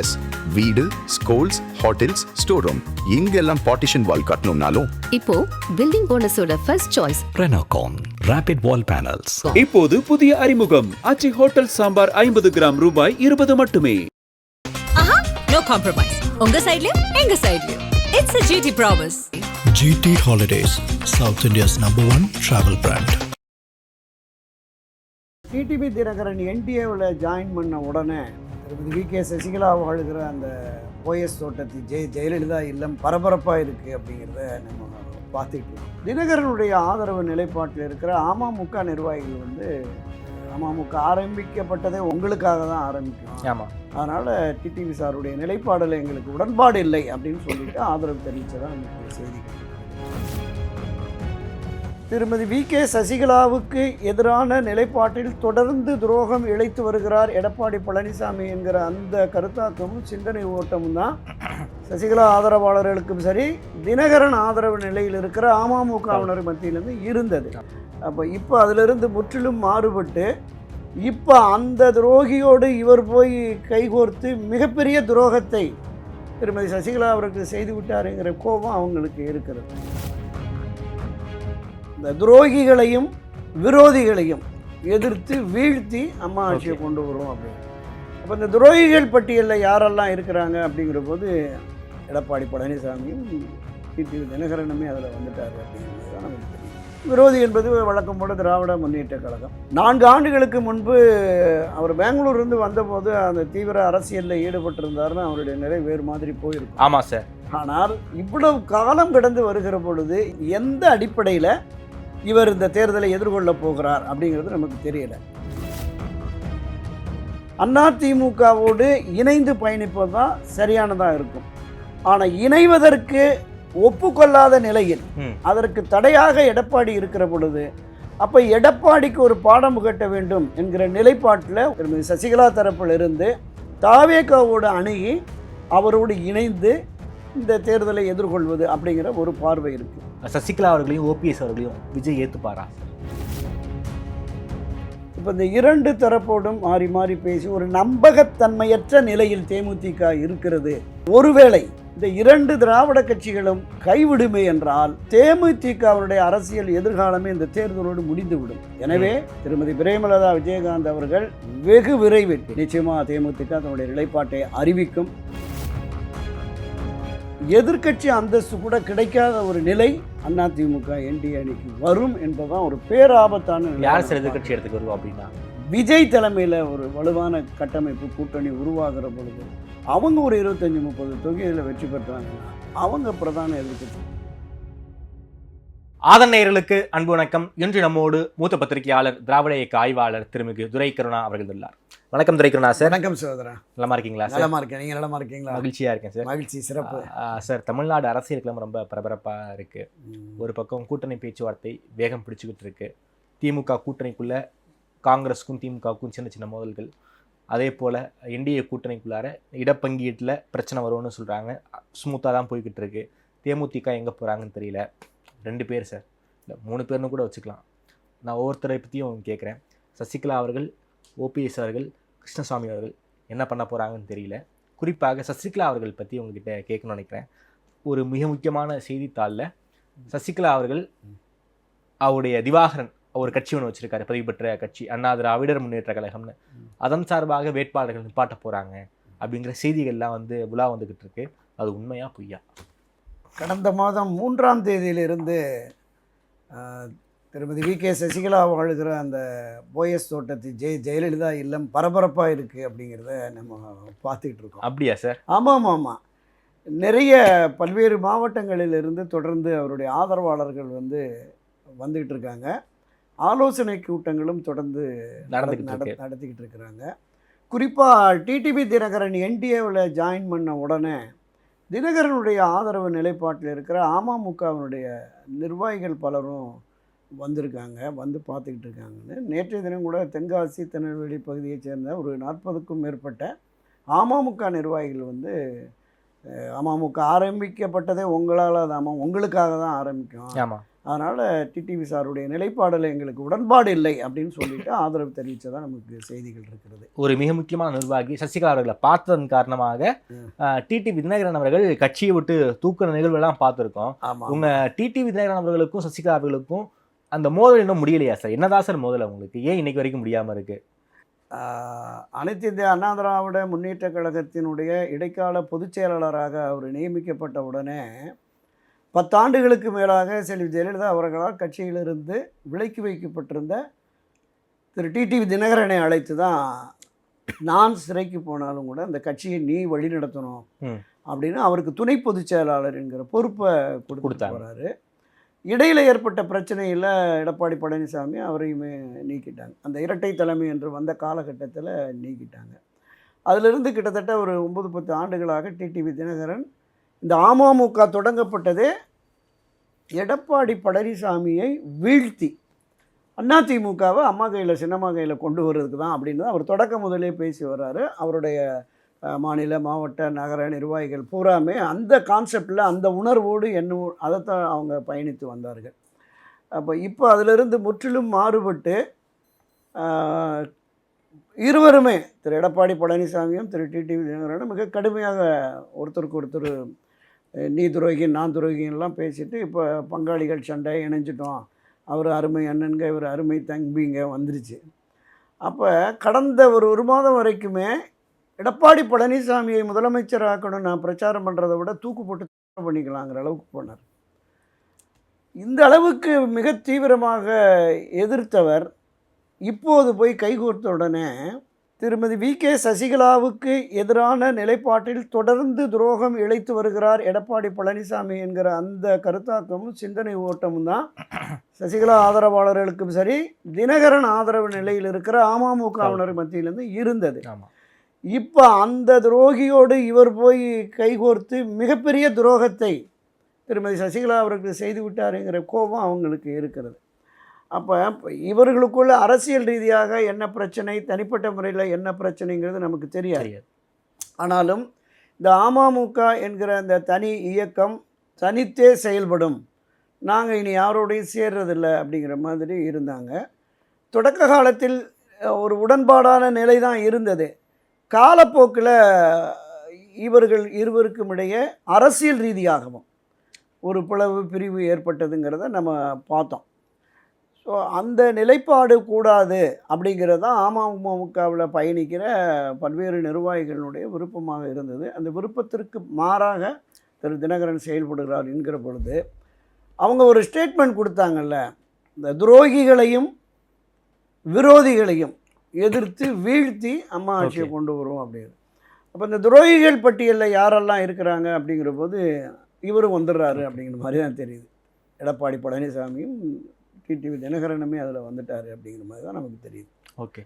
S வீடு schools hotels store room இங்கெல்லாம் partition wall கட்டணும்னாலும். இப்போ building போனஸோட first choice Renocon Rapid Wall Panels. இப்போது புதிய அறிமுகம். அச்சி ஹோட்டல் சாம்பார் ஐம்பது கிராம் ரூபாய் இருபது மட்டுமே. ஆஹா நோ காம்ப்ரமைஸ் உங்க சைடுலயும் எங்க சைடுலயும் it's a GT promise GT Holidays, South India's number one travel brand. TTV Dhinakaran என்டிஏவில் join பண்ண உடனே திருமதி வி. கே. சசிகலா வாழ்கிற அந்த ஓஎஸ் தோட்டத்து ஜெய ஜெயலலிதா இல்லம் பரபரப்பாக இருக்குது அப்படிங்கிறத நம்ம பார்த்துட்டு இருக்கோம். தினகரனுடைய ஆதரவு நிலைப்பாட்டில் இருக்கிற அமமுக நிர்வாகிகள் வந்து அமமுக ஆரம்பிக்கப்பட்டதே உங்களுக்காக தான் ஆரம்பிக்கும். ஆமாம் அதனால் டிடிவி சாருடைய நிலைப்பாடில் எங்களுக்கு உடன்பாடு இல்லை அப்படின்னு சொல்லிட்டு ஆதரவு தெரிவித்ததான் செய்தி திருமதி வி. கே. சசிகலாவுக்கு எதிரான நிலைப்பாட்டில் தொடர்ந்து துரோகம் இழைத்து வருகிறார் எடப்பாடி பழனிசாமி என்கிற அந்த கருத்தாக்கமும் சிந்தனை ஓட்டமும் தான். சசிகலா ஆதரவாளர்களுக்கும் சரி தினகரன் ஆதரவு நிலையில் இருக்கிற அமமுகவினர் மத்தியிலிருந்து இருந்தது. அப்போ இப்போ அதிலிருந்து முற்றிலும் மாறுபட்டு இப்போ அந்த துரோகியோடு இவர் போய் கைகோர்த்து மிகப்பெரிய துரோகத்தை திருமதி சசிகலா அவருக்கு செய்து விட்டாருங்கிற கோபம் அவங்களுக்கு இருக்கிறது. இந்த துரோகிகளையும் விரோதிகளையும் எதிர்த்து வீழ்த்தி அம்மா ஆட்சியை கொண்டு வரும் அப்படின்னு. அப்போ இந்த துரோகிகள் பட்டியலில் யாரெல்லாம் இருக்கிறாங்க அப்படிங்கிற போது எடப்பாடி பழனிசாமியும் டிடிவி தினகரனுமே அதில் வந்துட்டார் அப்படிங்கிறது தான் நமக்கு தெரியும். விரோதி என்பது வழக்கம் போல திராவிட முன்னேற்ற கழகம். நான்கு ஆண்டுகளுக்கு முன்பு அவர் பெங்களூர்லேருந்து வந்தபோது அந்த தீவிர அரசியலில் ஈடுபட்டிருந்தாருன்னு அவருடைய நிலை வேறு மாதிரி போயிருக்கும். ஆமாம் சார். ஆனால் இவ்வளவு காலம் கடந்து வருகிற பொழுது எந்த அடிப்படையில் இவர் இந்த தேர்தலை எதிர்கொள்ளப் போகிறார் அப்படிங்கிறது நமக்கு தெரியல அதிமுகவோடு இணைந்து பயணிப்பது தான் சரியானதாக இருக்கும் ஆனால் இணைவதற்கு ஒப்புக்கொள்ளாத நிலையில். அதற்கு தடையாக எடப்பாடி இருக்கிற பொழுது அப்போ எடப்பாடிக்கு ஒரு பாடம் புகட்ட வேண்டும் என்கிற நிலைப்பாட்டில் திருமதி சசிகலா தரப்பில் இருந்து தாவேகாவோடு அணுகி அவரோடு இணைந்து இந்த தேர்தலை எதிர்கொள்வது அப்படிங்கிற ஒரு பார்வை இருக்குது சசிகலா அவர்களையும் ஓபிஎஸ் அவர்களையும் விஜய் ஏற்றுப்பாரா இப்போ இந்த இரண்டு தரப்போடும் மாறி மாறி பேசி ஒரு நம்பகத்தன்மையற்ற நிலையில் தேமுதிக இருக்கிறது. ஒருவேளை இந்த இரண்டு திராவிட கட்சிகளும் கைவிடுமே என்றால் தேமுதிகவினுடைய அரசியல் எதிர்காலமே இந்த தேர்தலோடு முடிந்துவிடும். எனவே திருமதி பிரேமலதா விஜயகாந்த் அவர்கள் வெகு விரைவில் நிச்சயமா தேமுதிக தன்னுடைய நிலைப்பாட்டை அறிவிக்கும். எதிர்க்கட்சி அந்தஸ்து கூட கிடைக்காத ஒரு நிலை அதிமுக என்டிஏ அணிக்கு வரும் என்பதுதான் ஒரு பேராபத்தான. யார் சார் எதிர்கட்சி இடத்துக்கு வருவோம் அப்படின்னா? விஜய் தலைமையில் ஒரு வலுவான கட்டமைப்பு கூட்டணி உருவாகிற பொழுது அவங்க ஒரு இருபத்தஞ்சி முப்பது தொகுதியில் வெற்றி பெற்றாங்கன்னா அவங்க பிரதான எதிர்க்கட்சி. ஆதன் நேயர்களுக்கு அன்பு வணக்கம். இன்று நம்மோடு மூத்த பத்திரிகையாளர் திராவிட இயக்க ஆய்வாளர் திருமிகு துரை கருணா அவர்கள் உள்ளார். வணக்கம் துரை கருணா சார் வணக்கம் சகோதரா. நலமா இருக்கீங்களா சார் நலமா இருக்கேன். நீங்க நலமா இருக்கீங்களா? மகிழ்ச்சியா இருக்கேன் சார் மகிழ்ச்சி சிறப்பு. சார் தமிழ்நாடு அரசியல் களம் ரொம்ப பரபரப்பா இருக்கு. ம். ஒரு பக்கம் கூட்டணி பேச்சுவார்த்தை வேகம் பிடிச்சுக்கிட்டு இருக்கு. திமுக கூட்டணிக்குள்ள காங்கிரஸுக்கும் திமுகவுக்கும் சின்ன சின்ன மோதல்கள். அதே போல் என்டிஏ கூட்டணிக்குள்ளார இடப்பங்கீட்டில் பிரச்சனை வரும்னு சொல்கிறாங்க ஸ்மூத்தாக தான் போய்கிட்டு இருக்கு. தேமுதிக எங்கே போகிறாங்கன்னு தெரியல. ரெண்டு பேர் சார் இல்லை மூணு பேர்னு கூட வச்சுக்கலாம். நான் ஒவ்வொருத்தரை பற்றியும் கேட்குறேன் சசிகலா அவர்கள் ஓபிஎஸ் அவர்கள் கிருஷ்ணசாமி அவர்கள் என்ன பண்ண போகிறாங்கன்னு தெரியல. குறிப்பாக சசிகலா அவர்கள் பற்றி உங்ககிட்ட கேட்கணும்னு நினைக்கிறேன். ஒரு மிக முக்கியமான செய்தித்தாளில் சசிகலா அவர்கள் அவருடைய திவாகரன் ஒரு கட்சி ஒன்று வச்சுருக்காரு. பதிவு பெற்ற கட்சி. அண்ணா திராவிடர் முன்னேற்ற கழகம்னு. அதன் சார்பாக வேட்பாளர்கள் நிப்பாட்ட போகிறாங்க அப்படிங்கிற செய்திகள்லாம் வந்து உலா வந்துக்கிட்டு இருக்கு. அது உண்மையாக பொய்யா? கடந்த மாதம் மூன்றாம் தேதியிலிருந்து திருமதி வி. கே. சசிகலா வாழ்கிற அந்த போயஸ் தோட்டத்து ஜெய ஜெயலலிதா இல்லம் பரபரப்பாக இருக்குது அப்படிங்கிறத நம்ம பார்த்துக்கிட்டு இருக்கோம். அப்படியா சார்? ஆமாம் ஆமாம் நிறைய பல்வேறு மாவட்டங்களிலிருந்து தொடர்ந்து அவருடைய ஆதரவாளர்கள் வந்து வந்துக்கிட்டு இருக்காங்க. ஆலோசனை கூட்டங்களும் தொடர்ந்து. நடத்திக்கிட்டு இருக்கிறாங்க. குறிப்பாக டிடிபி தினகரன் என்டிஏவில் ஜாயின் பண்ண உடனே தினகரனுடைய ஆதரவு நிலைப்பாட்டில் இருக்கிற அமமுகவினுடைய நிர்வாகிகள் பலரும் வந்திருக்காங்க வந்து பார்த்துக்கிட்டு இருக்காங்கன்னு நேற்றைய தினம் கூட தென்காசி திருநெல்வேலி பகுதியைச் சேர்ந்த ஒரு நாற்பதுக்கும் மேற்பட்ட அமமுக நிர்வாகிகள் வந்து அமமுக ஆரம்பிக்கப்பட்டதே உங்களால் தான் உங்களுக்காக தான் ஆரம்பிக்கும். அதனால் டிடிவி சாருடைய நிலைப்பாடில் எங்களுக்கு உடன்பாடு இல்லை அப்படின்னு சொல்லிட்டு ஆதரவு தெரிவித்ததா நமக்கு செய்திகள் இருக்கிறது. ஒரு மிக முக்கியமான நிர்வாகி சசிகலா அவர்களை பார்த்ததன் காரணமாக டிடிவி தினகரன் அவர்கள் கட்சியை விட்டு தூக்குற நிகழ்வுலாம் பார்த்துருக்கோம். ஆமாம் உங்க டிடிவி தினகரன் அவர்களுக்கும் சசிகலா அவர்களுக்கும் அந்த மோதல் இன்னும் முடியலையா சார் என்னதான் சார் மோதல் உங்களுக்கு ஏன் இன்னைக்கு வரைக்கும் முடியாம இருக்கு ஆஹ் அனைத்து இந்திய அண்ணா திராவிட முன்னேற்ற கழகத்தினுடைய இடைக்கால பொதுச் செயலாளராக அவர் நியமிக்கப்பட்ட உடனே பத்தாண்டுகளுக்கு மேலாக செல்வி ஜெயலலிதா அவர்களால் கட்சியிலிருந்து விலக்கி வைக்கப்பட்டிருந்த திரு டிடிவி தினகரனை அழைத்து தான் நான் சிறைக்கு போனாலும் கூட அந்த கட்சியை நீ வழி நடத்தணும் ம். அப்படின்னு அவருக்கு துணை பொதுச் செயலாளர் என்கிற பொறுப்பை கொடுத்து. போகிறாரு இடையில் ஏற்பட்ட பிரச்சனையில் எடப்பாடி பழனிசாமி அவரையுமே நீக்கிட்டாங்க. அந்த இரட்டை தலைமை என்று வந்த காலகட்டத்தில் நீக்கிட்டாங்க. அதிலிருந்து கிட்டத்தட்ட ஒரு ஒம்பது பத்து ஆண்டுகளாக டிடிவி தினகரன் இந்த அமமுக தொடங்கப்பட்டதே எடப்பாடி பழனிசாமியை வீழ்த்தி அதிமுகவை அம்மா கையில் சின்னம்மா கையில் கொண்டு வர்றதுக்கு தான் அப்படின்னு அவர் தொடக்க முதலே பேசி வர்றாரு. அவருடைய மாநில மாவட்ட நகர நிர்வாகிகள் பூராமே அந்த கான்செப்டில் அந்த உணர்வோடு என்ன அதைத்தான் அவங்க பயணித்து வந்தார்கள். அப்போ இப்போ அதிலிருந்து முற்றிலும் மாறுபட்டு இருவருமே திரு எடப்பாடி பழனிசாமியும் திரு டிடிவி தினகரனும் மிக கடுமையாக ஒருத்தருக்கு ஒருத்தர் நீ துரோகி நான் துரோகின்லாம் பேசிட்டு இப்போ பங்காளிகள் சண்டை இணைஞ்சிட்டோம். அவர் அருமை அண்ணன்க இவர் அருமை தம்பிங்க வந்துருச்சு. அப்போ கடந்த ஒரு ஒரு மாதம் வரைக்குமே எடப்பாடி பழனிசாமியை முதலமைச்சராக்கணும் நான் பிரச்சாரம் பண்ணுறதை விட தூக்கு போட்டு பண்ணிக்கலாங்கிற அளவுக்கு போனார். இந்த அளவுக்கு மிக தீவிரமாக எதிர்த்தவர் இப்போது போய் கைகோர்த்த உடனே திருமதி வி. கே. சசிகலாவுக்கு எதிரான நிலைப்பாட்டில் தொடர்ந்து துரோகம் இழைத்து வருகிறார் எடப்பாடி பழனிசாமி என்கிற அந்த கருத்தாக்கமும் சிந்தனை ஓட்டமும் தான் சசிகலா ஆதரவாளர்களுக்கும் சரி தினகரன் ஆதரவு நிலையில் இருக்கிற அமமுகவினர் மத்தியிலிருந்து இருந்தது. ஆமாம் இப்போ அந்த துரோகியோடு இவர் போய் கைகோர்த்து மிகப்பெரிய துரோகத்தை திருமதி சசிகலா அவருக்கு செய்து விட்டாருங்கிற கோபம் அவங்களுக்கு இருக்கிறது. அப்போ இவர்களுக்குள்ள அரசியல் ரீதியாக என்ன பிரச்சனை தனிப்பட்ட முறையில் என்ன பிரச்சனைங்கிறது நமக்கு தெரியாது. ஆனாலும் இந்த அமமுக என்கிற அந்த தனி இயக்கம் தனித்தே செயல்படும். நாங்கள் இனி யாரோடையும் சேர்றதில்ல அப்படிங்கிற மாதிரி இருந்தாங்க. தொடக்க காலத்தில் ஒரு உடன்பாடான நிலை தான் இருந்தது. காலப்போக்கில் இவர்கள் இருவருக்கும் இடையே அரசியல் ரீதியாகவும் ஒரு பிளவு பிரிவு ஏற்பட்டதுங்கிறத நம்ம பார்த்தோம். ஸோ அந்த நிலைப்பாடு கூடாது அப்படிங்கிறது தான் அமமுகவில் பயணிக்கிற பல்வேறு நிர்வாகிகளுடைய விருப்பமாக இருந்தது. அந்த விருப்பத்திற்கு மாறாக திரு தினகரன் செயல்படுகிறார் என்கிற பொழுது அவங்க ஒரு ஸ்டேட்மெண்ட் கொடுத்தாங்கல்ல இந்த துரோகிகளையும் விரோதிகளையும் எதிர்த்து வீழ்த்தி அம்மா ஆட்சியை. கொண்டு வரும் அப்படின்னு அப்போ இந்த துரோகிகள் பட்டியலில் யாரெல்லாம் இருக்கிறாங்க அப்படிங்கிற போது இவரும் வந்துடுறாரு அப்படிங்கிற மாதிரி தான் தெரியுது. எடப்பாடி பழனிசாமியும் டிடிவி தினகரனுமே அதில் வந்துட்டார் அப்படிங்கிற மாதிரி தான் நமக்கு தெரியுது. ஓகே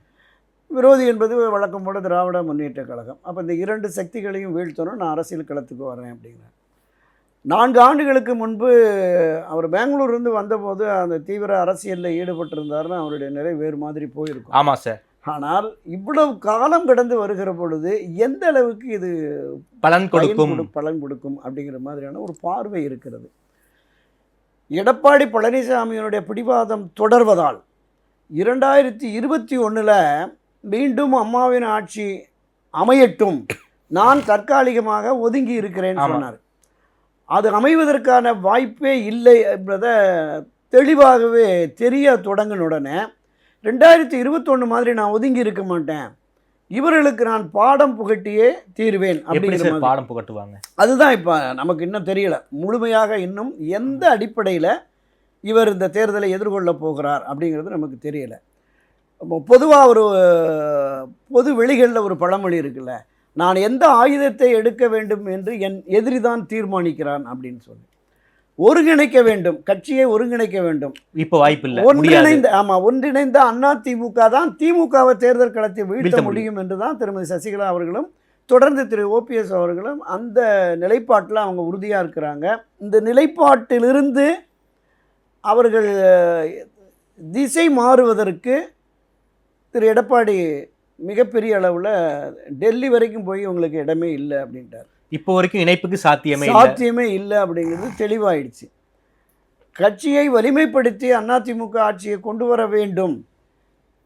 விரோதி என்பது வழக்கம் போல திராவிட முன்னேற்ற கழகம். அப்போ இந்த இரண்டு சக்திகளையும் வீழ்த்தணும் நான் அரசியல் களத்துக்கு வரேன் அப்படிங்கிறார். நான்கு ஆண்டுகளுக்கு முன்பு அவர் பெங்களூர்லேருந்து வந்தபோது அந்த தீவிர அரசியலில் ஈடுபட்டிருந்தாருன்னா அவருடைய நிலை வேறு மாதிரி போயிருக்கும். ஆமா சார். ஆனால் இவ்வளவு காலம் கடந்து வருகிற பொழுது எந்த அளவுக்கு இது பலன் கொடுக்கும்? கொடு- பலன் கொடுக்கும் அப்படிங்கிற மாதிரியான ஒரு பார்வை இருக்கிறது. எடப்பாடி பழனிசாமியினுடைய பிடிவாதம் தொடர்வதால் இரண்டாயிரத்தி இருபத்தி ஒன்றில் மீண்டும் அம்மாவின் ஆட்சி அமையட்டும். நான் தற்காலிகமாக ஒதுங்கி இருக்கிறேன்னு ஆமா. சொன்னார். அது அமைவதற்கான வாய்ப்பே இல்லை என்பதை தெளிவாகவே தெரிய தொடங்கின உடனே ரெண்டாயிரத்தி இருபத்தொன்று மாதிரி நான் ஒதுங்கி இருக்க மாட்டேன். இவர்களுக்கு நான் பாடம் புகட்டியே தீர்வேன் அப்படிங்கிற பாடம் புகட்டுவாங்க? அதுதான் இப்போ நமக்கு இன்னும் தெரியல. முழுமையாக இன்னும் எந்த அடிப்படையில் இவர் இந்த தேர்தலை எதிர்கொள்ள போகிறார் அப்படிங்கிறது நமக்கு தெரியல. பொதுவாக ஒரு பொது வெளிகளில் ஒரு பழமொழி இருக்குல்ல நான் எந்த ஆயுதத்தை எடுக்க வேண்டும் என்று என் எதிரி தான் தீர்மானிக்கிறான் அப்படின்னு சொல்லி. ஒருங்கிணைக்க வேண்டும் கட்சியை ஒருங்கிணைக்க வேண்டும். இப்போ வாய்ப்பு இல்ல ஒன்றிணைந்த ஆமாம் ஒன்றிணைந்த அண்ணா திமுக தான் திமுகவை தேர்தல் களத்தை வீழ்த்த முடியும். என்று தான் திருமதி சசிகலா அவர்களும் தொடர்ந்து திரு ஓபிஎஸ் அவர்களும் அந்த நிலைப்பாட்டில் அவங்க உறுதியாக இருக்கிறாங்க. இந்த நிலைப்பாட்டிலிருந்து அவர்கள் திசை மாறுவதற்கு திரு எடப்பாடி மிகப்பெரிய அளவில் டெல்லி வரைக்கும் போய் உங்களுக்கு இடமே இல்லை அப்படின்ட்டார். இப்போ வரைக்கும் இணைப்புக்கு சாத்தியமே சாத்தியமே இல்லை அப்படிங்கிறது தெளிவாயிடுச்சு. கட்சியை வலிமைப்படுத்தி அதிமுக ஆட்சியை கொண்டு வர வேண்டும்.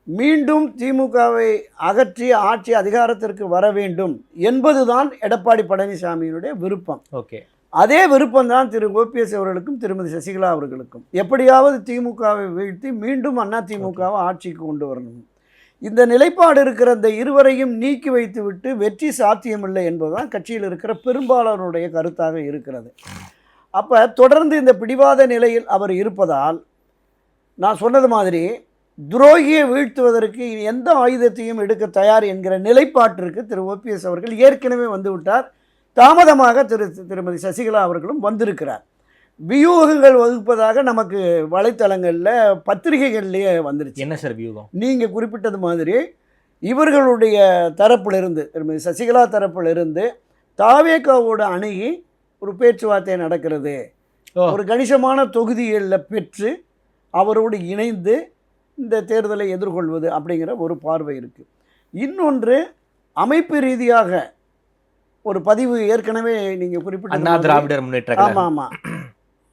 மீண்டும் திமுகவை அகற்றி ஆட்சி அதிகாரத்திற்கு வர வேண்டும் என்பதுதான் எடப்பாடி பழனிசாமியினுடைய விருப்பம். ஓகே. அதே விருப்பம் தான் திரு ஓபிஎஸ் அவர்களுக்கும் திருமதி சசிகலா அவர்களுக்கும். எப்படியாவது திமுகவை வீழ்த்தி மீண்டும் அண்ணா திமுகவை ஆட்சிக்கு கொண்டு வரணும். இந்த நிலைப்பாடு இருக்கிற இந்த இருவரையும் நீக்கி வைத்துவிட்டு வெற்றி சாத்தியமில்லை என்பதுதான் கட்சியில் இருக்கிற பெரும்பாலானுடைய கருத்தாக இருக்கிறது. அப்போ தொடர்ந்து இந்த பிடிவாத நிலையில் அவர் இருப்பதால் நான் சொன்னது மாதிரி துரோகியை வீழ்த்துவதற்கு எந்த ஆயுதத்தையும் எடுக்க தயார் என்கிற நிலைப்பாட்டிற்கு திரு ஓபிஎஸ் அவர்கள் ஏற்கனவே வந்துவிட்டார் தாமதமாக திரு திருமதி சசிகலா அவர்களும் வந்திருக்கிறார். வியூகங்கள் வகுப்பதாக நமக்கு வலைத்தளங்களில் பத்திரிகைகள்லேயே வந்துருச்சு. என்ன சார் வியூகம்? நீங்கள் குறிப்பிட்டது மாதிரி இவர்களுடைய தரப்பிலிருந்து திருமதி சசிகலா தரப்பிலிருந்து தாவேக்காவோட அணுகி ஒரு பேச்சுவார்த்தை நடக்கிறது. ஒரு கணிசமான தொகுதிகளில் பெற்று அவரோடு இணைந்து இந்த தேர்தலை எதிர்கொள்வது அப்படிங்கிற ஒரு பார்வை இருக்குது இன்னொன்று அமைப்பு ரீதியாக ஒரு பதிவு ஏற்கனவே நீங்கள் குறிப்பிட்ட திராவிடர் முன்னேற்ற ஆமாம் ஆமாம்.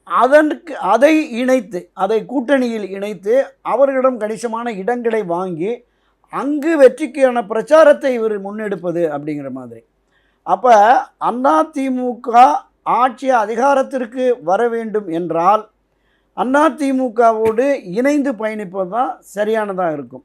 அதற்கு அதை இணைத்து அதை கூட்டணியில் இணைத்து அவர்களிடம் கணிசமான இடங்களை வாங்கி அங்கு வெற்றிக்கான பிரச்சாரத்தை இவர் முன்னெடுப்பது அப்படிங்கிற மாதிரி அப்போ அதிமுக ஆட்சி அதிகாரத்திற்கு வர வேண்டும் என்றால் அதிமுகவோடு இணைந்து பயணிப்பது தான் சரியானதாக இருக்கும்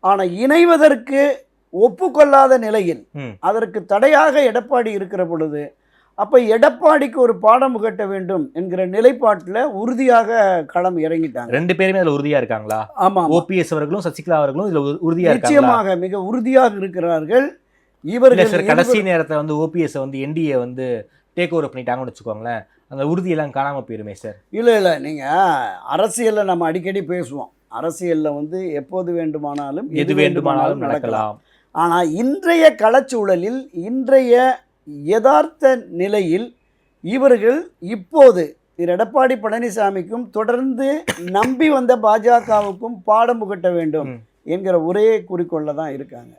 ஆனால் இணைவதற்கு ஒப்புக்கொள்ளாத நிலையில். அதற்கு தடையாக எடப்பாடி இருக்கிற பொழுது அப்போ எடப்பாடிக்கு ஒரு பாடம் புகட்ட வேண்டும் என்கிற நிலைப்பாட்டில் உறுதியாக களம் இறங்கிட்டாங்க. ரெண்டு பேருமே அதுல உறுதியா இருக்காங்களா? ஆமாம் ஓபிஎஸ் அவர்களும் சசிகலா அவர்களும் இதுல உறு- உறுதியா இருக்காங்களா? நிச்சயமாக மிக உறுதியாக இருக்கிறார்கள். இவர்கள் கடைசி நேரத்துல வந்து ஓபிஎஸ் வந்து என்டிஏ வந்து டேக் ஓவர் பண்ணிட்டாங்கன்னு வச்சுக்கோங்களேன். அந்த உறுதியெல்லாம் காணாம போயிருமே சார் இல்லை இல்லை நீங்கள் அரசியலில் நம்ம அடிக்கடி பேசுவோம். அரசியலில் வந்து எப்போது வேண்டுமானாலும் எது வேண்டுமானாலும் நடக்கலாம். ஆனால் இன்றைய களச்சூழலில் இன்றைய யதார்த்த நிலையில் இவர்கள் இப்போது திரு எடப்பாடி பழனிசாமிக்கும் தொடர்ந்து நம்பி வந்த பாஜகவுக்கும் பாடம் புகட்ட வேண்டும். என்கிற ஒரே குறிக்கோளில் தான் இருக்காங்க.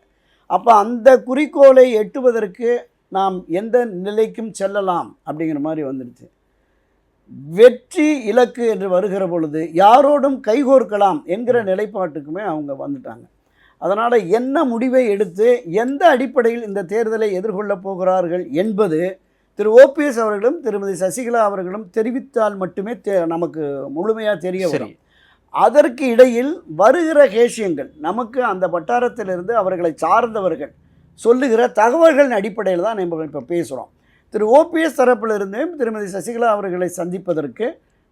அப்போ அந்த குறிக்கோளை எட்டுவதற்கு நாம் எந்த நிலைக்கும் செல்லலாம் அப்படிங்கிற மாதிரி வந்துடுச்சு. வெற்றி இலக்கு என்று வருகிற பொழுது யாரோடும் கைகோர்க்கலாம் என்கிற நிலைப்பாட்டுக்குமே அவங்க வந்துட்டாங்க. அதனால் என்ன முடிவை எடுத்து எந்த அடிப்படையில் இந்த தேர்தலை எதிர்கொள்ளப் போகிறார்கள் என்பது திரு ஓபிஎஸ் அவர்களும் திருமதி சசிகலா அவர்களும் தெரிவித்தால் மட்டுமே தெ- நமக்கு முழுமையாக தெரிய வரும். அதற்கு இடையில் வருகிற கேஷியங்கள் நமக்கு அந்த வட்டாரத்திலிருந்து அவர்களை சார்ந்தவர்கள் சொல்லுகிற தகவல்களின் அடிப்படையில் தான் நம்ம இப்போ பேசுகிறோம் திரு ஓபிஎஸ் தரப்பிலிருந்து திருமதி சசிகலா அவர்களை சந்திப்பதற்கு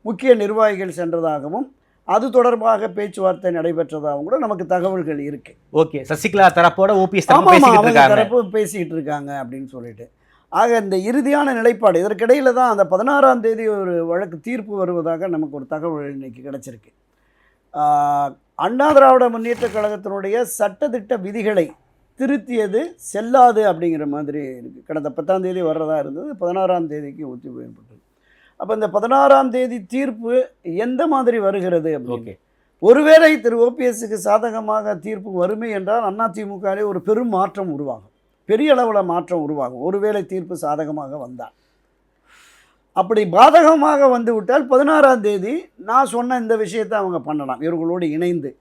முக்கிய நிர்வாகிகள் சென்றதாகவும் அது தொடர்பாக பேச்சுவார்த்தை நடைபெற்றதாகவும் கூட நமக்கு தகவல்கள் இருக்கு. ஓகே சசிகலா தரப்போட ஓபிஎஸ் அவங்க இருக்காங்க. தரப்பு பேசிக்கிட்டு இருக்காங்க அப்படின்னு சொல்லிட்டு. ஆக இந்த இறுதியான நிலைப்பாடு இதற்கிடையில தான் அந்த பதினாறாம் தேதி ஒரு வழக்கு தீர்ப்பு வருவதாக நமக்கு ஒரு தகவல் இன்னைக்கு கிடைச்சிருக்கு. அண்ணா திராவிட முன்னேற்ற கழகத்தினுடைய சட்டதிட்ட விதிகளை திருத்தியது செல்லாது அப்படிங்கிற மாதிரி இருக்குது கடந்த பத்தாம் தேதி வர்றதா இருந்தது பதினாறாம் தேதிக்கு ஒத்தி ஏற்பட்டது அப்போ இந்த பதினாறாம் தேதி தீர்ப்பு எந்த மாதிரி வருகிறது ஓகே. ஒருவேளை திரு ஓபிஎஸ்க்கு சாதகமாக தீர்ப்பு வருமே என்றால் அதிமுகவிலே ஒரு பெரும் மாற்றம் உருவாகும். பெரிய அளவில் மாற்றம் உருவாகும். ஒருவேளை தீர்ப்பு சாதகமாக வந்தால். அப்படி பாதகமாக வந்து விட்டால் பதினாறாம் தேதி நான் சொன்ன இந்த விஷயத்தை அவங்க பண்ணலாம். இவர்களோடு இணைந்து.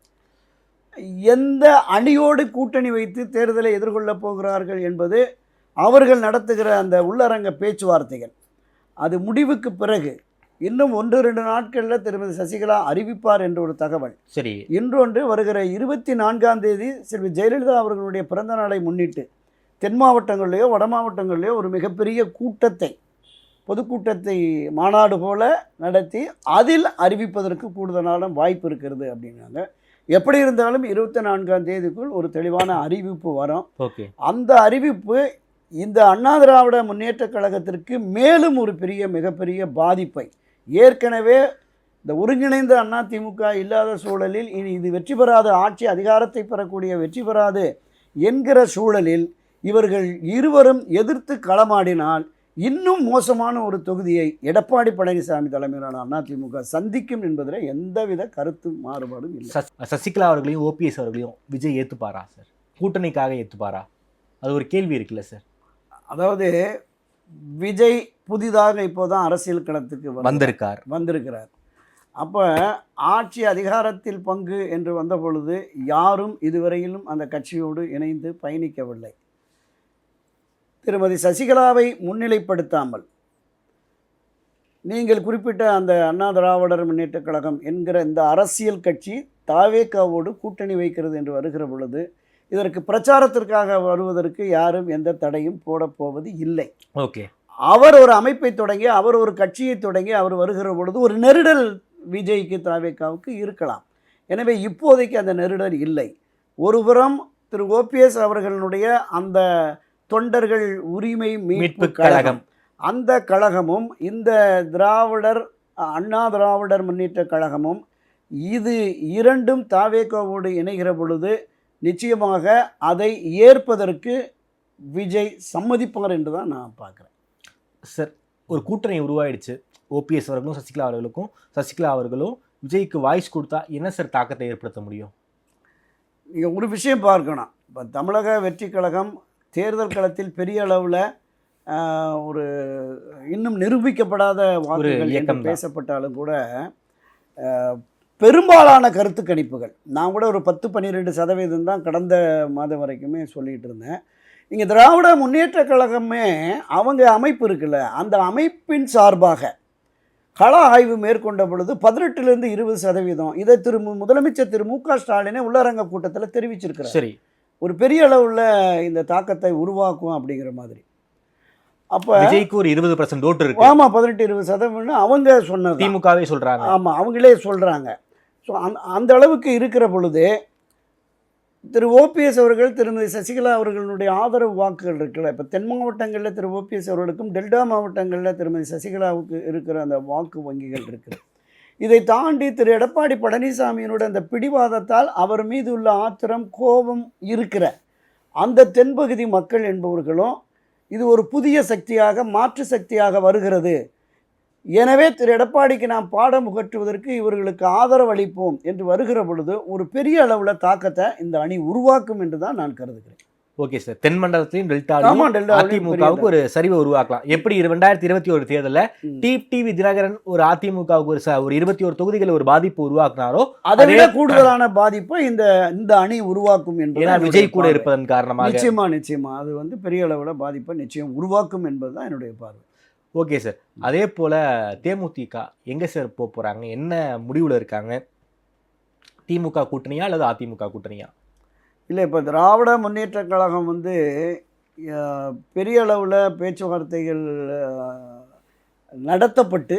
எந்த அணியோடு கூட்டணி வைத்து தேர்தலை எதிர்கொள்ளப் போகிறார்கள் என்பது அவர்கள் நடத்துகிற அந்த உள்ளரங்க பேச்சுவார்த்தைகள். அது முடிவுக்கு பிறகு இன்னும் ஒன்று ரெண்டு நாட்களில் திருமதி சசிகலா அறிவிப்பார் என்ற ஒரு தகவல். சரி. இன்றொன்று வருகிற இருபத்தி நான்காம் தேதி செல்வி ஜெயலலிதா அவர்களுடைய பிறந்த நாளை முன்னிட்டு தென் மாவட்டங்கள்லேயோ வட மாவட்டங்கள்லேயோ ஒரு மிகப்பெரிய கூட்டத்தை பொதுக்கூட்டத்தை மாநாடு போல நடத்தி அதில் அறிவிப்பதற்கு கூடுதலான வாய்ப்பு இருக்கிறது அப்படின்னாங்க. எப்படி இருந்தாலும் இருபத்தி நான்காம் தேதிக்குள் ஒரு தெளிவான அறிவிப்பு வரும். ஓகே. அந்த அறிவிப்பு இந்த அண்ணா திராவிட முன்னேற்ற கழகத்திற்கு மேலும் ஒரு பெரிய மிகப்பெரிய பாதிப்பை. ஏற்கனவே இந்த ஒருங்கிணைந்த அண்ணா திமுக இல்லாத சூழலில் இனி இது வெற்றி பெறாத ஆட்சி அதிகாரத்தை பெறக்கூடிய வெற்றி பெறாது என்கிற சூழலில் இவர்கள் இருவரும் எதிர்த்து களமாடினால் இன்னும் மோசமான ஒரு தொகுதியை எடப்பாடி பழனிசாமி தலைமையிலான அதிமுக சந்திக்கும் என்பதில் எந்தவித கருத்து மாறுபாடும் இல்லை. சசிகலா அவர்களையும் ஓபிஎஸ் அவர்களையும் விஜய் ஏற்றுப்பாரா சார்? கூட்டணிக்காக ஏற்றுப்பாரா அது ஒரு கேள்வி இருக்குல்ல சார்? அதாவது விஜய் புதிதாக இப்போதான் அரசியல் களத்துக்கு வந்து- வந்திருக்கார். வந்திருக்கிறார். அப்போ ஆட்சி அதிகாரத்தில் பங்கு என்று வந்த பொழுது யாரும் இதுவரையிலும் அந்த கட்சியோடு இணைந்து பயணிக்கவில்லை. திருமதி சசிகலாவை முன்னிலைப்படுத்தாமல் நீங்கள் குறிப்பிட்ட அந்த அண்ணா திராவிடர் முன்னேற்றக் கழகம் என்கிற இந்த அரசியல் கட்சி தாவேக்காவோடு கூட்டணி வைக்கிறது என்று வருகிற பொழுது இதற்கு பிரச்சாரத்திற்காக வருவதற்கு யாரும் எந்த தடையும் போடப் போவது இல்லை. ஓகே. அவர் ஒரு அமைப்பை தொடங்கி அவர் ஒரு கட்சியை தொடங்கி அவர் வருகிற பொழுது ஒரு நெருடல் விஜய்க்கு தாவேக்காவுக்கு இருக்கலாம். எனவே இப்போதைக்கு அந்த நெருடல் இல்லை. ஒருபுறம் திரு. ஓபிஎஸ் அவர்களுடைய அந்த தொண்டர்கள் உரிமை மீட்பு கழகம். அந்த கழகமும் இந்த திராவிடர் அண்ணா திராவிடர் முன்னேற்ற கழகமும் இது இரண்டும் தாவேக்காவோடு இணைகிற பொழுது நிச்சயமாக அதை ஏற்பதற்கு விஜய் சம்மதிப்பார் என்று தான் நான் பார்க்குறேன். சார் ஒரு கூட்டணி உருவாயிடுச்சு. ஓபிஎஸ் அவர்களும் சசிகலா அவர்களுக்கும். சசிகலா அவர்களும் விஜய்க்கு வாய்ஸ் கொடுத்தா என்ன சார் தாக்கத்தை ஏற்படுத்த முடியும்? நீங்கள் ஒரு விஷயம் பார்க்கணும். இப்போ தமிழக வெற்றி கழகம் தேர்தல் களத்தில் பெரிய அளவில் ஒரு இன்னும் நிரூபிக்கப்படாத வாக்குகள் என்று இயக்கம்தான். பேசப்பட்டாலும் கூட பெரும்பாலான கருத்து கணிப்புகள். நான் கூட ஒரு பத்து பன்னிரெண்டு சதவீதம் தான் கடந்த மாதம் வரைக்குமே சொல்லிட்டு இருந்தேன். இங்கே திராவிட முன்னேற்ற கழகமே அவங்க அமைப்பு இருக்குல்ல அந்த அமைப்பின் சார்பாக கள ஆய்வு மேற்கொண்ட பொழுது பதினெட்டுலேருந்து இருபது சதவீதம். இதை திரு முதலமைச்சர் திரு மு க ஸ்டாலினே உள்ளரங்க கூட்டத்தில் தெரிவிச்சிருக்கிறார். சரி. ஒரு பெரிய அளவுல இந்த தாக்கத்தை உருவாக்கும் அப்படிங்கிற மாதிரி. அப்போ விஜய்க்கு ஒரு இருபது பர்சன்ட் ஓட்டு இருக்கு. ஆமாம் பதினெட்டு இருபது சதவீதம் அவங்க சொன்னது திமுகவே சொல்றாங்க. ஆமாம் அவங்களே சொல்கிறாங்க ஸோ அந் அந்த அளவுக்கு இருக்கிற பொழுது திரு ஓபிஎஸ் அவர்கள் திருமதி சசிகலா அவர்களுடைய ஆதரவு வாக்குகள் இருக்குல்ல? இப்போ தென் மாவட்டங்களில் திரு ஓபிஎஸ் அவர்களுக்கும் டெல்டா மாவட்டங்களில் திருமதி சசிகலாவுக்கு இருக்கிற அந்த வாக்கு வங்கிகள் இருக்குது. இதை தாண்டி திரு எடப்பாடி பழனிசாமியினோட அந்த பிடிவாதத்தால் அவர் மீது உள்ள ஆத்திரம் கோபம் இருக்கிற அந்த தென்பகுதி மக்கள் என்பவர்களும் இது ஒரு புதிய சக்தியாக மாற்று சக்தியாக வருகிறது. எனவே திரு எடப்பாடிக்கு நாம் பாடம் புகற்றுவதற்கு இவர்களுக்கு ஆதரவு அளிப்போம் என்று வருகிற பொழுது ஒரு பெரிய அளவில் தாக்கத்தை இந்த அணி உருவாக்கும் என்று தான் நான் கருதுகிறேன். Okay sir. தென் மண்டலத்திலையும் டெல்டாவிலையும் அதிமுகவுக்கு ஒரு சரிவை உருவாக்கலாம். எப்படி ரெண்டாயிரத்தி இருபத்தி ஒரு தேர்தலில். டி டிவி தினகரன் ஒரு அதிமுகவுக்கு ஒரு ஒரு இருபத்தி ஒரு தொகுதிகள் ஒரு பாதிப்பு உருவாக்குனாரோ அதை விட கூடுதலான பாதிப்பை இந்த இந்த அணி உருவாக்கும் என்பது விஜய் கூட. இருப்பதன் காரணமாக. நிச்சயமா நிச்சயமா. அது வந்து பெரிய அளவில் பாதிப்பை நிச்சயம் உருவாக்கும் என்பது தான் என்னுடைய பார்வை. Okay sir. அதே போல தேமுதிக எங்க சார் போக போறாங்க? என்ன முடிவுல இருக்காங்க? திமுக கூட்டணியா அல்லது அதிமுக கூட்டணியா? இல்லை இப்போ திராவிட முன்னேற்ற கழகம் வந்து பெரிய அளவில் பேச்சுவார்த்தைகள் நடத்தப்பட்டு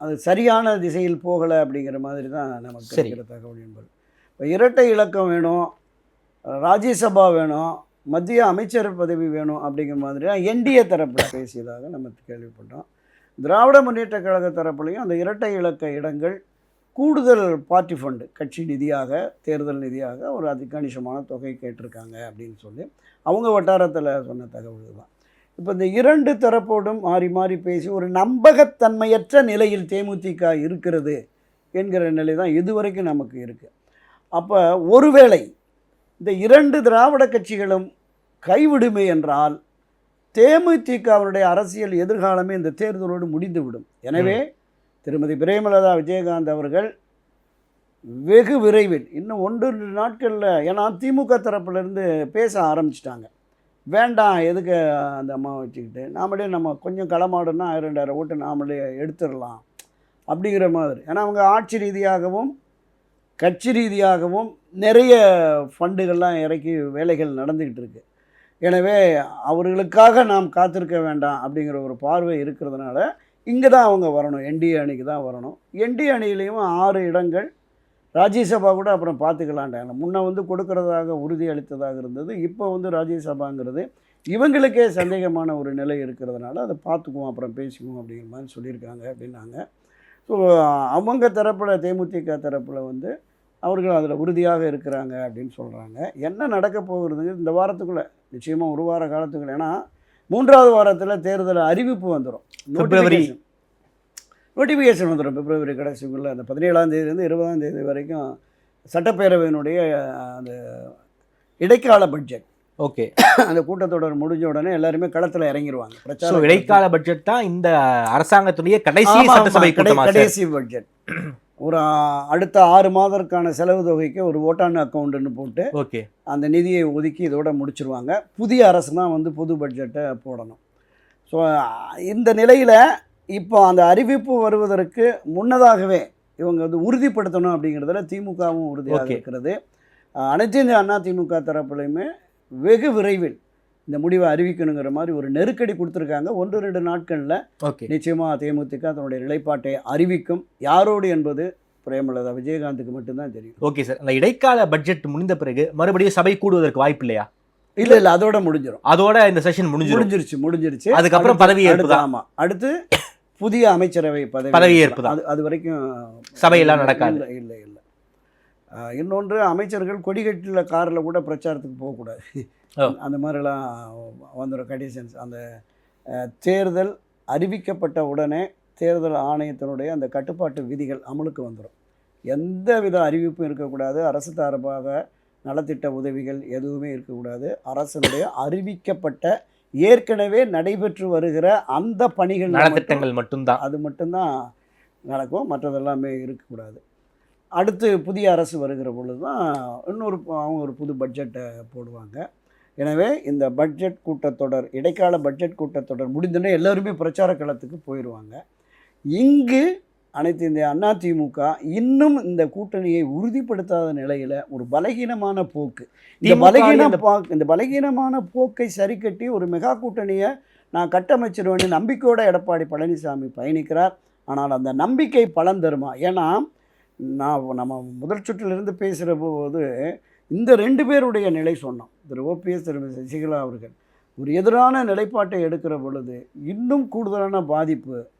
அது சரியான திசையில் போகலை அப்படிங்கிற மாதிரி தான் நமக்கு. இருக்கிற தகவல் என்பது. இப்போ இரட்டை இலக்கம் வேணும் ராஜ்யசபா வேணும் மத்திய அமைச்சர் பதவி வேணும் அப்படிங்கிற மாதிரி என்டிஏ தரப்பில் பேசியதாக நம்ம கேள்விப்பட்டோம். திராவிட முன்னேற்ற கழக தரப்புலையும் அந்த இரட்டை இலக்க இடங்கள் கூடுதல் பார்ட்டி ஃபண்டு கட்சி நிதியாக தேர்தல் நிதியாக ஒரு அதிகணிசமான தொகை கேட்டிருக்காங்க அப்படின்னு சொல்லி அவங்க வட்டாரத்தில் சொன்ன தகவல் தான். இப்போ இந்த இரண்டு தரப்போடும் மாறி மாறி பேசி ஒரு நம்பகத்தன்மையற்ற நிலையில் தேமுதிக இருக்கிறது என்கிற நிலை தான் இதுவரைக்கும் நமக்கு இருக்குது அப்போ ஒருவேளை இந்த இரண்டு திராவிட கட்சிகளும் கைவிடுமே என்றால் தேமுதிகவினுடைய அரசியல் எதிர்காலமே இந்த தேர்தலோடு முடிந்துவிடும். எனவே திருமதி பிரேமலதா விஜயகாந்த் அவர்கள் வெகு விரைவில் இன்னும் ஒன்று நாட்களில் ஏன்னா திமுக தரப்புலேருந்து பேச ஆரம்பிச்சிட்டாங்க. வேண்டாம் எதுக்கு அந்த அம்மாவை வச்சுக்கிட்டு? நாமளே நம்ம கொஞ்சம் களமாடுனா ரெண்டாயிரம் ஓட்டு நாமளே எடுத்துடலாம். அப்படிங்கிற மாதிரி. ஏன்னா அவங்க ஆட்சி ரீதியாகவும் கட்சி ரீதியாகவும் நிறைய ஃபண்டுகள்லாம் இறக்கி வேலைகள் நடந்துக்கிட்டு இருக்கு. எனவே அவர்களுக்காக நாம் காத்திருக்க வேண்டாம் அப்படிங்கிற ஒரு பார்வை இருக்கிறதுனால இங்கே தான் அவங்க வரணும் என்டிஏ அணிக்கு தான் வரணும். என்டிஏ அணியிலையும் ஆறு இடங்கள் ராஜ்யசபா கூட அப்புறம் பார்த்துக்கலான்ட்டாங்க. முன்னே வந்து கொடுக்கறதாக உறுதி அளித்ததாக இருந்தது இப்போ வந்து ராஜ்யசபாங்கிறது இவங்களுக்கே சந்தேகமான ஒரு நிலை இருக்கிறதுனால அதை பார்த்துக்குவோம் அப்புறம் பேசிக்குவோம் அப்படிங்கிற மாதிரி சொல்லியிருக்காங்க அப்படின்னாங்க. ஸோ அவங்க தரப்பில் தேமுதிக தரப்பில் வந்து அவர்கள் அதில் உறுதியாக இருக்கிறாங்க அப்படின்னு சொல்கிறாங்க என்ன நடக்க போகிறது? இந்த வாரத்துக்குள்ளே நிச்சயமாக ஒரு வார காலத்துக்குள்ள. ஏன்னா மூன்றாவது வாரத்தில் தேர்தல் அறிவிப்பு வந்துடும் பிப்ரவரி. நோட்டிஃபிகேஷன் வந்துடும் பிப்ரவரி கடைசிக்குள்ளே. அந்த பதினேழாம் தேதியிலேருந்து இருபதாம் தேதி வரைக்கும் சட்டப்பேரவையினுடைய அந்த இடைக்கால பட்ஜெட் ஓகே. அந்த கூட்டத்தொடர் முடிஞ்ச உடனே எல்லாருமே களத்தில் இறங்கிடுவாங்க பிரச்சாரம் இடைக்கால பட்ஜெட் தான் இந்த அரசாங்கத்துடைய கடைசி சட்டசபை கடைசி பட்ஜெட் ஒரு அடுத்த ஆறு மாதத்திற்கான செலவு தொகைக்கு ஒரு ஓட்டான் அக்கௌண்ட்டுன்னு போட்டு ஓகே. அந்த நிதியை ஒதுக்கி இதோட முடிச்சிருவாங்க. புதிய அரசு தான் வந்து புது பட்ஜெட்டை போடணும். ஸோ இந்த நிலையில் இப்போ அந்த அறிவிப்பு வருவதற்கு முன்னதாகவே இவங்க வந்து உறுதிப்படுத்தணும் அப்படிங்கிறதுல திமுகவும் உறுதியாக. இருக்கிறது. அனைத்து இந்திய அண்ணா திமுக தரப்புலையுமே வெகு விரைவில் இந்த முடிவை அறிவிக்கணுங்கிற மாதிரி ஒரு நெருக்கடி கொடுத்துருக்காங்க. ஒன்று ரெண்டு நாட்களில் ஓகே. நிச்சயமாக தேமுதிக தன்னுடைய நிலைப்பாட்டை அறிவிக்கும். யாரோடு என்பது பிரேமலதா விஜயகாந்துக்கு மட்டும்தான் தெரியும். Okay sir. அந்த இடைக்கால பட்ஜெட் முடிந்த பிறகு மறுபடியும் சபை கூடுவதற்கு வாய்ப்பு இல்லையா? இல்லை இல்லை அதோட முடிஞ்சிடும் அதோட இந்த செஷன் முடிஞ்சிடும் முடிஞ்சிருச்சு முடிஞ்சிருச்சு. அதுக்கப்புறம் பதவி ஏற்பு அடுத்து- தான். ஆமா. அடுத்து புதிய அமைச்சரவை பதவி பதவி ஏற்பு. அது அது வரைக்கும் சபையெல்லாம் நடக்காது. இல்லை இல்லை. இன்னொன்று அமைச்சர்கள் கொடிகட்டில் காரில் கூட பிரச்சாரத்துக்கு போகக்கூடாது. அந்த மாதிரிலாம் வந்துடும் கண்டிஷன்ஸ் அந்த தேர்தல் அறிவிக்கப்பட்ட உடனே தேர்தல் ஆணையத்தினுடைய அந்த கட்டுப்பாட்டு விதிகள் அமலுக்கு வந்துடும் எந்த வித அறிவிப்பும் இருக்கக்கூடாது. அரசு சார்பாக நலத்திட்ட உதவிகள் எதுவுமே இருக்கக்கூடாது. அரசனுடைய அறிவிக்கப்பட்ட ஏற்கனவே நடைபெற்று வருகிற அந்த பணிகள் நலத்திட்டங்கள் மட்டும்தான். அது மட்டும்தான் நடக்கும். மற்றதெல்லாமே இருக்கக்கூடாது. அடுத்து புதிய அரசு வருகிற பொழுது தான் இன்னொரு அவங்க ஒரு புது பட்ஜெட்டை போடுவாங்க. எனவே இந்த பட்ஜெட் கூட்டத்தொடர் இடைக்கால பட்ஜெட் கூட்டத்தொடர் முடிந்தோடனே எல்லாருமே பிரச்சார களத்துக்கு போயிடுவாங்க இங்கு அனைத்து இந்திய அதிமுக இன்னும் இந்த கூட்டணியை உறுதிப்படுத்தாத நிலையில் ஒரு பலகீனமான போக்கு. இந்த திமுக பலகீன இந்த பலகீனமான போக்கை சரி கட்டி ஒரு மெகா கூட்டணியை நான் கட்டமைச்சிருவேன்னு நம்பிக்கையோட எடப்பாடி பழனிசாமி பயணிக்கிறார். ஆனால் அந்த நம்பிக்கை பலன் தருமா? ஏன்னா நான் நம்ம முதல் சுற்றிலிருந்து பேசுகிற போது இந்த ரெண்டு பேருடைய நிலை சொன்னோம். திரு. ஓபிஎஸ் திரு. சசிகலா அவர்கள். ஒரு எதிரான நிலைப்பாட்டை எடுக்கிற பொழுது இன்னும் கூடுதலான பாதிப்பு.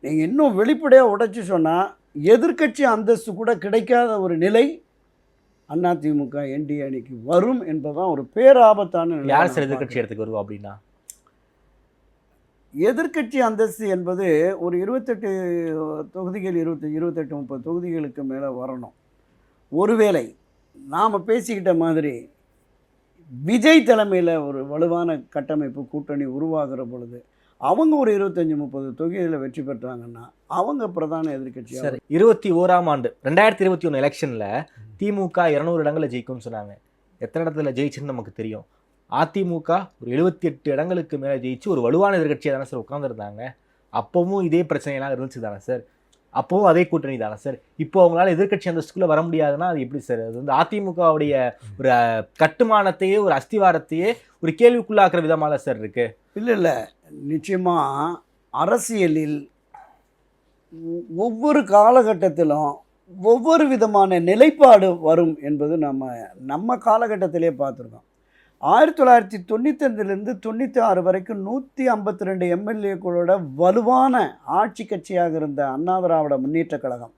நீங்கள் இன்னும் வெளிப்படையாக உடைச்சு சொன்னால் எதிர்க்கட்சி அந்தஸ்து கூட கிடைக்காத ஒரு நிலை அதிமுக என்டிஏ அணிக்கு வரும் என்பதுதான் ஒரு பேராபத்தான யார் சார் எதிர்கட்சி. இடத்துக்கு வருவா அப்படின்னா? எதிர்க்கட்சி அந்தஸ்து என்பது ஒரு இருபத்தெட்டு தொகுதிகள் இருபத்தி இருபத்தெட்டு முப்பது தொகுதிகளுக்கு மேலே வரணும். ஒருவேளை நாம் பேசிக்கிட்ட மாதிரி விஜய் தலைமையில் ஒரு வலுவான கட்டமைப்பு கூட்டணி உருவாகிற பொழுது அவங்க ஒரு இருபத்தஞ்சி முப்பது தொகுதியில் வெற்றி பெற்றாங்கன்னா அவங்க பிரதான எதிர்க்கட்சியாக சார் இருபத்தி ஓராம் ஆண்டு ரெண்டாயிரத்தி இருபத்தி ஒன்று எலெக்ஷன்ல திமுக இருநூறு இடங்களில் ஜெயிக்கும்னு சொன்னாங்க. எத்தனை இடத்துல ஜெயிச்சுன்னு நமக்கு தெரியும். அதிமுக ஒரு எழுபத்தி எட்டு இடங்களுக்கு மேலே ஜெயிச்சு ஒரு வலுவான எதிர்கட்சியாக தானே சார் உட்காந்துருந்தாங்க அப்போவும் இதே பிரச்சனையெல்லாம் இருந்துச்சு தானே சார். அப்போவும் அதே கூட்டணி தானே சார். இப்போ அவங்களால எதிர்க்கட்சி அந்த ஸ்கூலில் வர முடியாதுன்னா அது எப்படி சார்? அது வந்து அதிமுகவுடைய ஒரு கட்டுமானத்தையே ஒரு அஸ்திவாரத்தையே ஒரு கேள்விக்குள்ளாக்குற விதமாக சார் இருக்கு. இல்லை இல்லை. நிச்சயமாக அரசியலில் ஒவ்வொரு காலகட்டத்திலும் ஒவ்வொரு விதமான நிலைப்பாடு வரும் என்பது நம்ம நம்ம காலகட்டத்திலே பார்த்துருக்கோம். ஆயிரத்தி தொள்ளாயிரத்தி தொண்ணூத்தஞ்சிலேருந்து தொண்ணூற்றி ஆறு வரைக்கும் நூற்றி ஐம்பத்தி ரெண்டு எம்எல்ஏக்களோட வலுவான ஆட்சி கட்சியாக இருந்த அண்ணா திராவிட முன்னேற்றக் கழகம்.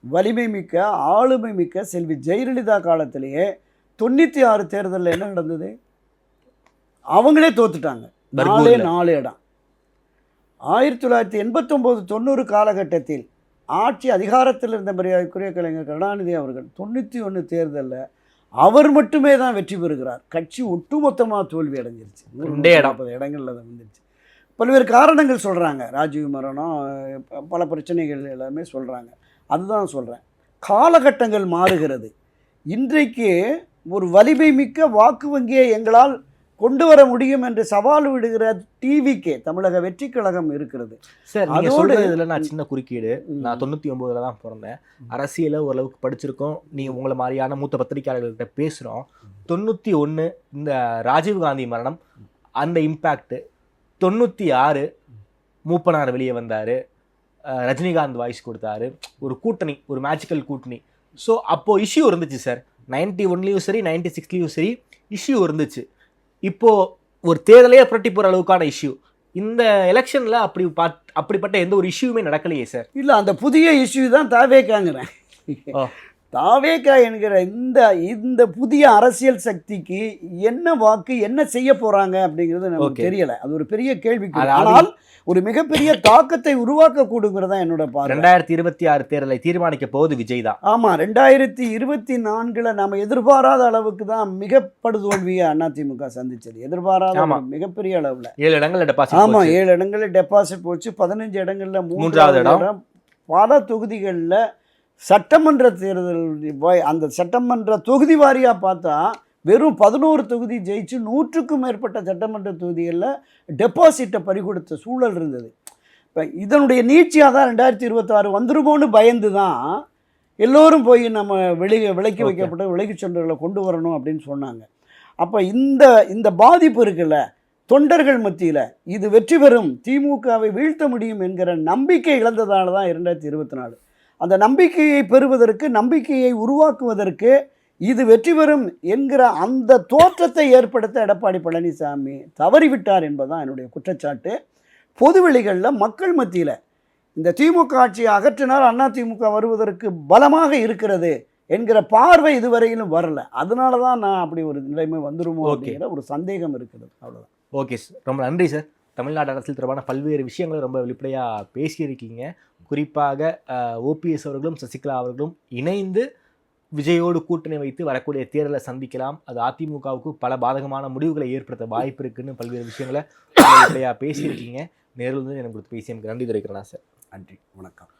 வலிமை மிக்க ஆளுமை மிக்க செல்வி ஜெயலலிதா காலத்திலேயே தொண்ணூற்றி ஆறு தேர்தலில் என்ன நடந்தது? அவங்களே தோத்துட்டாங்க. நாலே. நாலு இடம். ஆயிரத்தி தொள்ளாயிரத்தி எண்பத்தொம்போது தொண்ணூறு காலகட்டத்தில் ஆட்சி அதிகாரத்தில் இருந்த மரியாதைக்குரிய கலைஞர் கருணாநிதி அவர்கள் தொண்ணூற்றி ஒன்று தேர்தலில் அவர் மட்டுமே தான் வெற்றி பெறுகிறார். கட்சி ஒட்டுமொத்தமாக தோல்வி அடைஞ்சிருச்சு. ரெண்டே. நாற்பது இடங்கள்ல அது வந்துருச்சு. பல்வேறு காரணங்கள் சொல்கிறாங்க ராஜீவ் மரணம் பல பிரச்சனைகள் எல்லாமே சொல்கிறாங்க அதுதான் சொல்கிறேன் காலகட்டங்கள் மாறுகிறது. இன்றைக்கு ஒரு வலிமை மிக்க வாக்கு வங்கியை எங்களால் கொண்டு வர முடியும் என்று சவால் விடுகிற டிவிக்கே தமிழக வெற்றி கழகம் இருக்கிறது. சார் அதோடு- இதுல நான் சின்ன குறுக்கீடு. நான் தொண்ணூற்றி ஒம்போதில் தான் பிறந்தேன். அரசியலை ஓரளவுக்கு படிச்சிருக்கோம். நீங்கள் உங்களை மாதிரியான மூத்த பத்திரிகையாளர்கள்ட்ட பேசுகிறோம் தொண்ணூற்றி ஒன்று இந்த ராஜீவ்காந்தி மரணம் அந்த இம்பேக்ட் தொண்ணூற்றி ஆறு மூப்பனார் வெளியே வந்தார். ரஜினிகாந்த் வாய்ஸ் கொடுத்தாரு. ஒரு கூட்டணி ஒரு மேஜிக்கல் கூட்டணி. ஸோ அப்போது இஷ்யூ இருந்துச்சு சார் நைன்டி ஒன்லேயும் சரி நைன்டி சிக்ஸ்லேயும் சரி இஷ்யூ இருந்துச்சு. இப்போது ஒரு தேர்தலே புரட்டி போகிற அளவுக்கான இஷ்யூ இந்த எலெக்ஷனில் அப்படி பாட் அப்படிப்பட்ட எந்த ஒரு இஷ்யூமே நடக்கலையே சார் இல்லை அந்த புதிய இஷ்யூ தான் தாவேக்காங்கிறேன். ஓ. தாவேக்கா என்கிற இந்த இந்த புதிய அரசியல் சக்திக்கு என்ன வாக்கு என்ன செய்ய போறாங்க அப்படிங்கிறது நமக்கு. தெரியல. அது ஒரு பெரிய கேள்வி ஆனால் ஒரு மிகப்பெரிய தாக்கத்தை உருவாக்க கூடுங்கிறதா என்னோட பார்வை. ரெண்டாயிரத்தி இருபத்தி ஆறு தேர்தலை தீர்மானிக்க போவது விஜய் தான். ஆமா ரெண்டாயிரத்தி இருபத்தி நான்குல நம்ம எதிர்பாராத அளவுக்கு தான் மிக படுதோல்வியை அதிமுக சந்திச்சது. எதிர்பாராத மிகப்பெரிய அளவுல. ஏழு இடங்கள்ல டெபாசிட் ஆமா ஏழு இடங்கள்ல டெபாசிட் போச்சு. பதினஞ்சு இடங்கள்ல மூன்றாவது. இடம். பல தொகுதிகளில் சட்டமன்ற தேர்தல் வ- அந்த சட்டமன்ற தொகுதி வாரியாக பார்த்தா வெறும் பதினோரு தொகுதி ஜெயிச்சு நூற்றுக்கும் மேற்பட்ட சட்டமன்ற தொகுதிகளில் டெபாசிட்டை பறிகொடுத்த சூழல் இருந்தது. இப்போ இதனுடைய நீட்சியாக தான் ரெண்டாயிரத்தி இருபத்தாறு வந்துருமோன்னு பயந்து தான் எல்லோரும் போய் நம்ம வெளியே விலக்கி. வைக்கப்பட்ட விலக்கி சென்றவர்களை கொண்டு வரணும் அப்படின்னு சொன்னாங்க. அப்போ இந்த இந்த பாதிப்பு இருக்குல்ல தொண்டர்கள் மத்தியில் இது வெற்றி பெறும் திமுகவை வீழ்த்த முடியும் என்கிற நம்பிக்கை இழந்ததால தான் இரண்டாயிரத்தி இருபத்தி நாலு. அந்த நம்பிக்கையை பெறுவதற்கு நம்பிக்கையை உருவாக்குவதற்கு இது வெற்றி பெறும் என்கிற அந்த தோற்றத்தை ஏற்படுத்த எடப்பாடி பழனிசாமி தவறிவிட்டார் என்பதுதான் என்னுடைய குற்றச்சாட்டு. பொதுவெளிகளில் மக்கள் மத்தியில் இந்த திமுக ஆட்சியை அகற்றினால் அண்ணா திமுக வருவதற்கு பலமாக இருக்கிறது என்கிற பார்வை இதுவரையிலும் வரல. அதனால தான் நான் அப்படி ஒரு நிலைமை வந்துருமோ. அப்படிங்கிற ஒரு சந்தேகம் இருக்கிறது அவ்வளோதான் ஓகே சார். ரொம்ப நன்றி சார். தமிழ்நாடு அரசியல் தொடர்பான பல்வேறு விஷயங்களை ரொம்ப வெளிப்படையாக பேசியிருக்கீங்க. குறிப்பாக ஓபிஎஸ் அவர்களும் சசிகலா அவர்களும் இணைந்து விஜயோடு கூட்டணி வைத்து வரக்கூடிய தேர்தலை சந்திக்கலாம். அது அதிமுகவுக்கு பல பாதகமான முடிவுகளை ஏற்படுத்த வாய்ப்பு இருக்குன்னு பல்வேறு விஷயங்களை பேசியிருக்கீங்க. நேரில் வந்து எனக்கு கொடுத்து பேசி எனக்கு நன்றி தெரிவிக்கிறேன் சார். நன்றி. வணக்கம்.